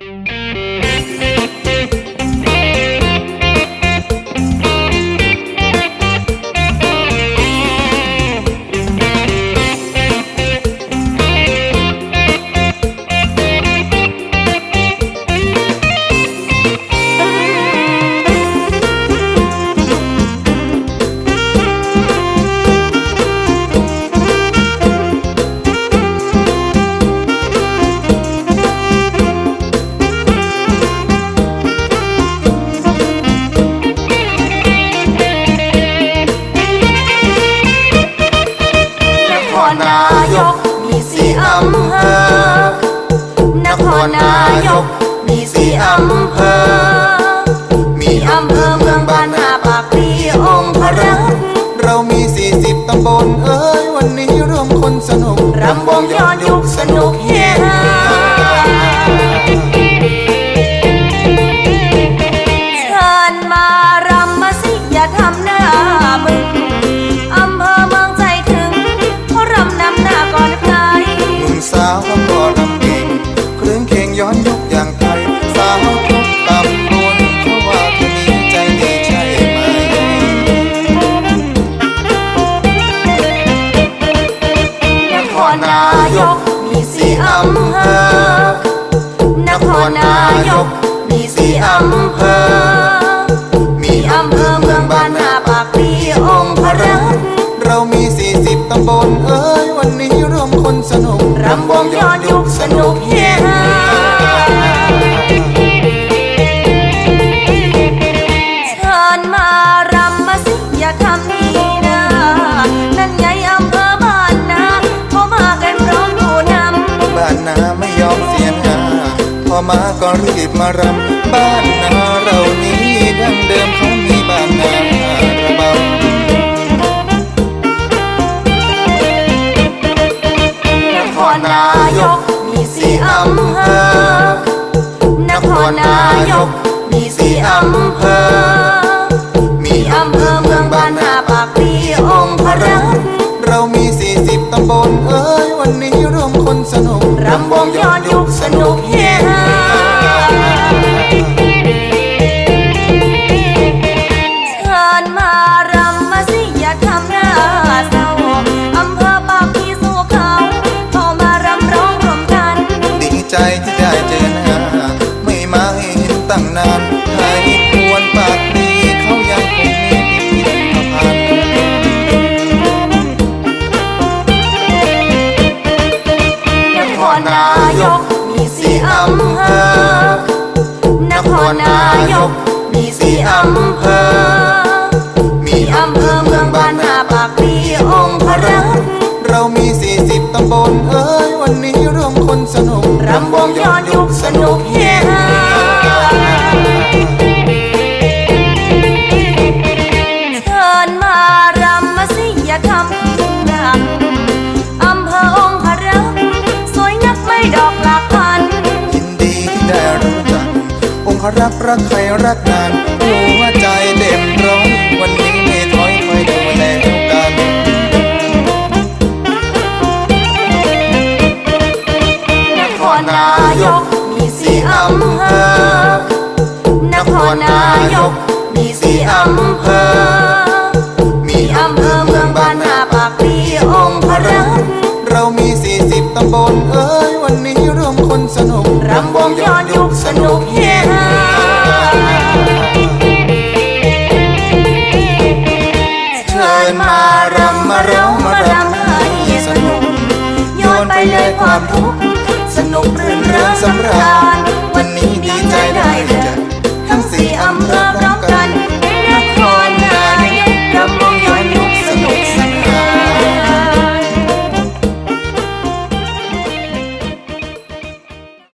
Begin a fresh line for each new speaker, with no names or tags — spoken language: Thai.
Thank you. นครนายก มีสี่อำเภอ มีอำเภอเมืองบ้านนาปากพลีองค์พระรัต
เรามีสี่สิบตำบลเอ้ยวันนี้รวมคนสนุก
รำวง นครนา
ยก มี
สี่อำเภอ มีอำเภอเมืองบ้านนาปากพีองค์พระรัต
เรามี40ตำบลเอ้ยวันนี้รวมคนสนุก
รำวงย้อนยุคสนุกเฮฮาเชิญมา มาก็รี
บมารำบ้านนาเรานี้ดั้งเดิมเขามีบ้านนาระเบำ
นครนายกมีสี่อำเภอนครนายกมีสี่อำเภอ มีอำเภอเมืองบ้านนาปากพลีองค์พระรัตน์
เรามี40ตำบลเอ้ยวันนี้รวมคนสนุก
นครนา
ยก มี
สี่อำเภอนครนายก มีสี่อำเภอ มีอำเภอเมืองบ้านนาปากปีองค์พระรัต
เรามีสี่สิบตำบลเอ้ยวันนี้รวมคนสนุก
รำวงย้อนยุคสนุกเฮ องค์รัก
รักใครรักนานหัวใจเต็มร้อยวันนี้ไม่ถอยคอยดูแลกัน
นครนายกมีสี่อำเภอนครนายกมีสี่อำเภอ มีอำเภอเมืองบ้านนาปากพลีองค์พระรัตน์
เรามี40ตำบล ค
วามทุกข์สนุกรื่นเริงสำราญ